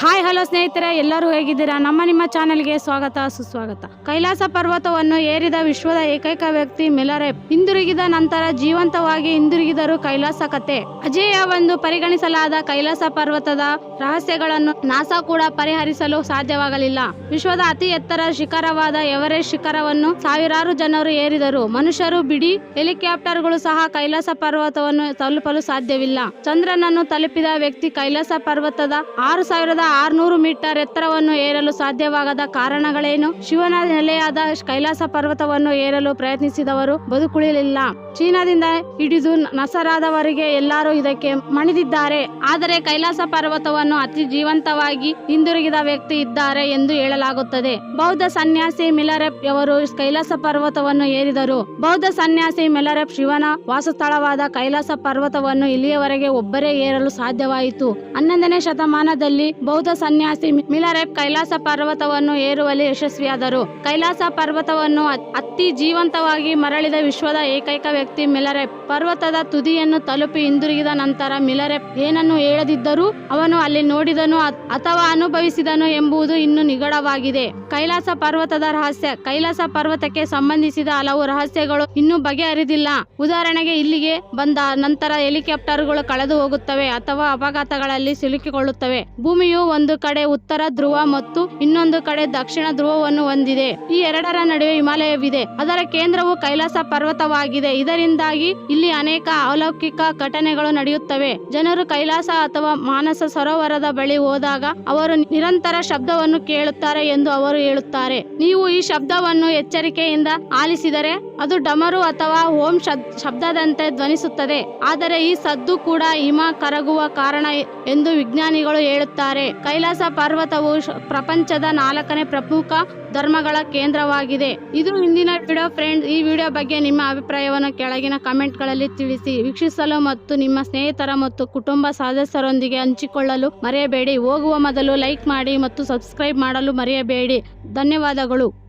Hi, hello ಸ್ನೇಹಿತರೆ, ಎಲ್ಲರೂ ಹೇಗಿದ್ದೀರಾ? ನಮ್ಮ ನಿಮ್ಮ ಚಾನೆಲ್ಗೆ ಸ್ವಾಗತ, ಸುಸ್ವಾಗತ. ಕೈಲಾಸ ಪರ್ವತವನ್ನು ಏರಿದ ವಿಶ್ವದ ಏಕೈಕ ವ್ಯಕ್ತಿ ಮಿಲರೆಪ್ ಹಿಂದಿರುಗಿದ ನಂತರ ಜೀವಂತವಾಗಿ ಹಿಂದಿರುಗಿದರು ಕೈಲಾಸ ಕತೆ ಒಂದು ಪರಿಗಣಿಸಲಾದ ಕೈಲಾಸ ಪರ್ವತದ ರಹಸ್ಯಗಳನ್ನು ನಾಸಾ ಕೂಡ ಪರಿಹರಿಸಲು ಸಾಧ್ಯವಾಗಲಿಲ್ಲ. ವಿಶ್ವದ ಅತಿ ಎತ್ತರ ಶಿಖರವಾದ ಎವರೆಸ್ಟ್ ಶಿಖರವನ್ನು ಸಾವಿರಾರು ಜನರು ಏರಿದರು. ಮನುಷ್ಯರು, ಬಿಡಿ ಹೆಲಿಕಾಪ್ಟರ್ಗಳು ಸಹ ಕೈಲಾಸ ಪರ್ವತವನ್ನು ತಲುಪಲು ಸಾಧ್ಯವಿಲ್ಲ. ಚಂದ್ರನನ್ನು ತಲುಪಿದ ವ್ಯಕ್ತಿ ಕೈಲಾಸ ಪರ್ವತದ ಆರು ಸಾವಿರದ ಆರುನೂರು ಮೀಟರ್ ಎತ್ತರವನ್ನು ಏರಲು ಸಾಧ್ಯವಾಗದ ಕಾರಣಗಳೇನು? ಶಿವನ ನೆಲೆಯಾದ ಕೈಲಾಸ ಪರ್ವತವನ್ನು ಏರಲು ಪ್ರಯತ್ನಿಸಿದವರು ಬದುಕುಳಿಲಿಲ್ಲ. ಚೀನಾದಿಂದ ಹಿಡಿದು ನಸರಾದವರಿಗೆ ಎಲ್ಲರೂ ಇದಕ್ಕೆ ಮಣಿದಿದ್ದಾರೆ. ಆದರೆ ಕೈಲಾಸ ಪರ್ವತವನ್ನು ಅತಿ ಜೀವಂತವಾಗಿ ಹಿಂದಿರುಗಿದ ವ್ಯಕ್ತಿ ಇದ್ದಾರೆ ಎಂದು ಹೇಳಲಾಗುತ್ತದೆ. ಬೌದ್ಧ ಸನ್ಯಾಸಿ ಮಿಲರೆಪ್ ಅವರು ಕೈಲಾಸ ಪರ್ವತವನ್ನು ಏರಿದರು. ಬೌದ್ಧ ಸನ್ಯಾಸಿ ಮಿಲರೆಪ್ ಶಿವನ ವಾಸಸ್ಥಳವಾದ ಕೈಲಾಸ ಪರ್ವತವನ್ನು ಇಲ್ಲಿಯವರೆಗೆ ಒಬ್ಬರೇ ಏರಲು ಸಾಧ್ಯವಾಯಿತು. ಹನ್ನೊಂದನೇ ಶತಮಾನದಲ್ಲಿ ಬೌದ್ಧ ಸನ್ಯಾಸಿ ಮಿಲರೆಪ್ ಕೈಲಾಸ ಪರ್ವತವನ್ನು ಏರುವಲ್ಲಿ ಯಶಸ್ವಿಯಾದರು. ಕೈಲಾಸ ಪರ್ವತವನ್ನು ಅತಿ ಜೀವಂತವಾಗಿ ಮರಳಿದ ವಿಶ್ವದ ಏಕೈಕ ವ್ಯಕ್ತಿ ಮಿಲರೆಪ್. ಪರ್ವತದ ತುದಿಯನ್ನು ತಲುಪಿ ಹಿಂದಿರುಗಿದ ನಂತರ ಮಿಲರೆಪ್ ಏನನ್ನು ಹೇಳದಿದ್ದರೂ ಅವನು ಅಲ್ಲಿ ನೋಡಿದನು ಅಥವಾ ಅನುಭವಿಸಿದನು ಎಂಬುದು ಇನ್ನು ನಿಗಡವಾಗಿದೆ. ಕೈಲಾಸ ಪರ್ವತದ ರಹಸ್ಯ ಕೈಲಾಸ ಪರ್ವತಕ್ಕೆ ಸಂಬಂಧಿಸಿದ ಹಲವು ರಹಸ್ಯಗಳು ಇನ್ನೂ ಬಗೆಹರಿದಿಲ್ಲ. ಉದಾಹರಣೆಗೆ ಇಲ್ಲಿಗೆ ಬಂದ ನಂತರ ಹೆಲಿಕಾಪ್ಟರ್ಗಳು ಕಳೆದು ಹೋಗುತ್ತವೆ ಅಥವಾ ಅಪಘಾತಗಳಲ್ಲಿ ಸಿಲುಕಿಕೊಳ್ಳುತ್ತವೆ. ಭೂಮಿಯು ಒಂದು ಕಡೆ ಉತ್ತರ ಧ್ರುವ ಮತ್ತು ಇನ್ನೊಂದು ಕಡೆ ದಕ್ಷಿಣ ಧ್ರುವವನ್ನು ಹೊಂದಿದೆ. ಈ ಎರಡರ ನಡುವೆ ಹಿಮಾಲಯವಿದೆ. ಅದರ ಕೇಂದ್ರವು ಕೈಲಾಸ ಪರ್ವತವಾಗಿದೆ. ಇದರಿಂದಾಗಿ ಇಲ್ಲಿ ಅನೇಕ ಅಲೌಕಿಕ ಘಟನೆಗಳು ನಡೆಯುತ್ತವೆ. ಜನರು ಕೈಲಾಸ ಅಥವಾ ಮಾನಸ ಸರೋವರದ ಬಳಿ ಹೋದಾಗ ಅವರು ನಿರಂತರ ಶಬ್ದವನ್ನು ಕೇಳುತ್ತಾರೆ ಎಂದು ಅವರು ಹೇಳುತ್ತಾರೆ. ನೀವು ಈ ಶಬ್ದವನ್ನು ಎಚ್ಚರಿಕೆಯಿಂದ ಆಲಿಸಿದರೆ ಅದು ಡಮರು ಅಥವಾ ಓಂ ಶಬ್- ಶಬ್ದದಂತೆ ಧ್ವನಿಸುತ್ತದೆ. ಆದರೆ ಈ ಸದ್ದು ಕೂಡ ಹಿಮ ಕರಗುವ ಕಾರಣ ಎಂದು ವಿಜ್ಞಾನಿಗಳು ಹೇಳುತ್ತಾರೆ. ಕೈಲಾಸ ಪರ್ವತವು ಪ್ರಪಂಚದ ನಾಲ್ಕನೇ ಪ್ರಮುಖ ಧರ್ಮಗಳ ಕೇಂದ್ರವಾಗಿದೆ. ಇದು ಹಿಂದಿನ ವಿಡಿಯೋ ಫ್ರೆಂಡ್ಸ್ ಈ ವಿಡಿಯೋ ಬಗ್ಗೆ ನಿಮ್ಮ ಅಭಿಪ್ರಾಯವನ್ನು ಕೆಳಗಿನ ಕಮೆಂಟ್ಗಳಲ್ಲಿ ತಿಳಿಸಿ. ವೀಕ್ಷಿಸಲು ಮತ್ತು ನಿಮ್ಮ ಸ್ನೇಹಿತರ ಮತ್ತು ಕುಟುಂಬ ಸದಸ್ಯರೊಂದಿಗೆ ಹಂಚಿಕೊಳ್ಳಲು ಮರೆಯಬೇಡಿ. ಹೋಗುವ ಮೊದಲು ಲೈಕ್ ಮಾಡಿ ಮತ್ತು ಸಬ್ಸ್ಕ್ರೈಬ್ ಮಾಡಲು ಮರೆಯಬೇಡಿ. ಧನ್ಯವಾದಗಳು.